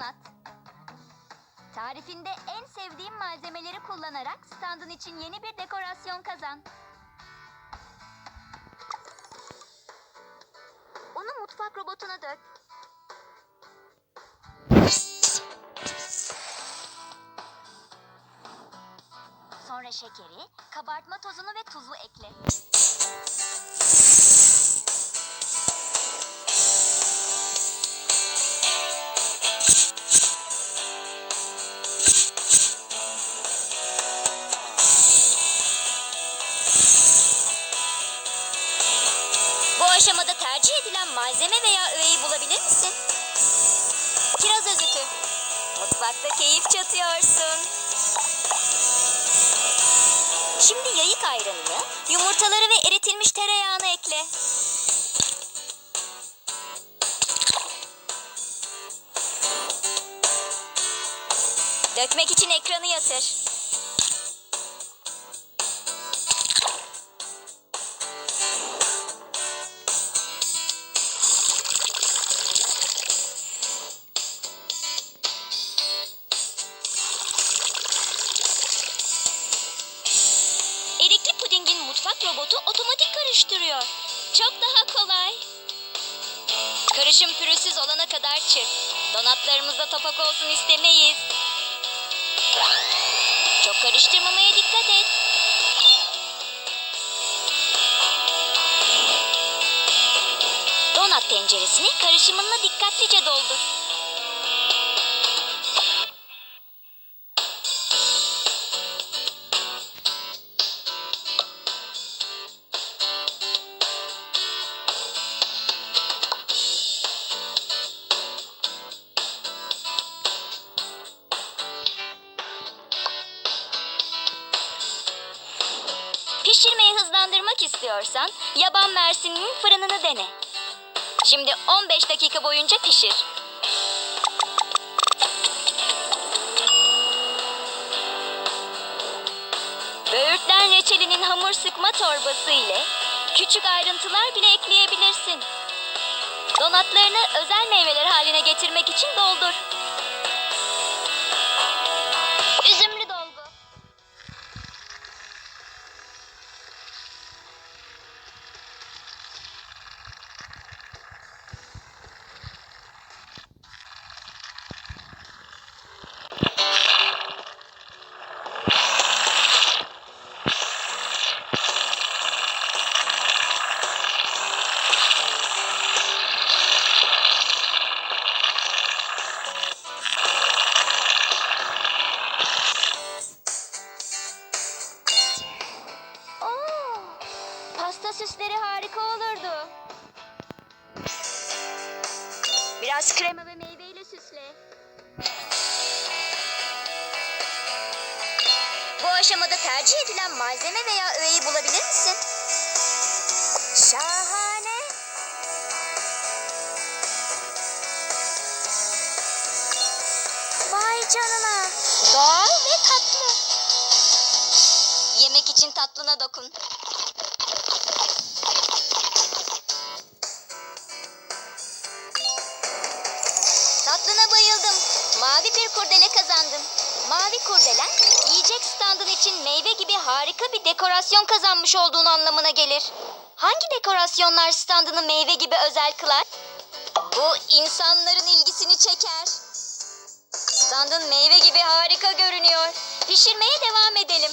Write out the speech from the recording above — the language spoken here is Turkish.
donat. Tarifinde en sevdiğim malzemeleri kullanarak standın için yeni bir dekorasyon kazan. Onu mutfak robotuna dök. Sonra şekeri, kabartma tozunu ve tuzu ekle. Aşamada tercih edilen malzeme veya öğeyi bulabilir misin? Kiraz özütü. Mutfakta keyif çatıyorsun. Şimdi yayık ayranını, yumurtaları ve eritilmiş tereyağını ekle. Dökmek için ekranı yatır. Robotu otomatik karıştırıyor. Çok daha kolay. Karışım pürüzsüz olana kadar çırp. Donatlarımızda topak olsun istemeyiz. Çok karıştırmamaya dikkat et. Donat tenceresini karışımınla dikkatlice doldur. Pişirmeyi hızlandırmak istiyorsan yaban mersininin fırınını dene. Şimdi 15 dakika boyunca pişir. Böğürtlen reçelinin hamur sıkma torbası ile küçük ayrıntılar bile ekleyebilirsin. Donatlarını özel meyveler pasta süsleri harika olurdu. Biraz krema ve meyveyle süsle. Bu aşamada tercih edilen malzeme veya öğeyi bulabilir misin? Şahane. Vay canına. Doğal ve tatlı. Yemek için tatlına dokun. Kazandım. Mavi kurdelen, yiyecek standın için meyve gibi harika bir dekorasyon kazanmış olduğunu anlamına gelir. Hangi dekorasyonlar standını meyve gibi özel kılar? Bu insanların ilgisini çeker. Standın meyve gibi harika görünüyor. Pişirmeye devam edelim.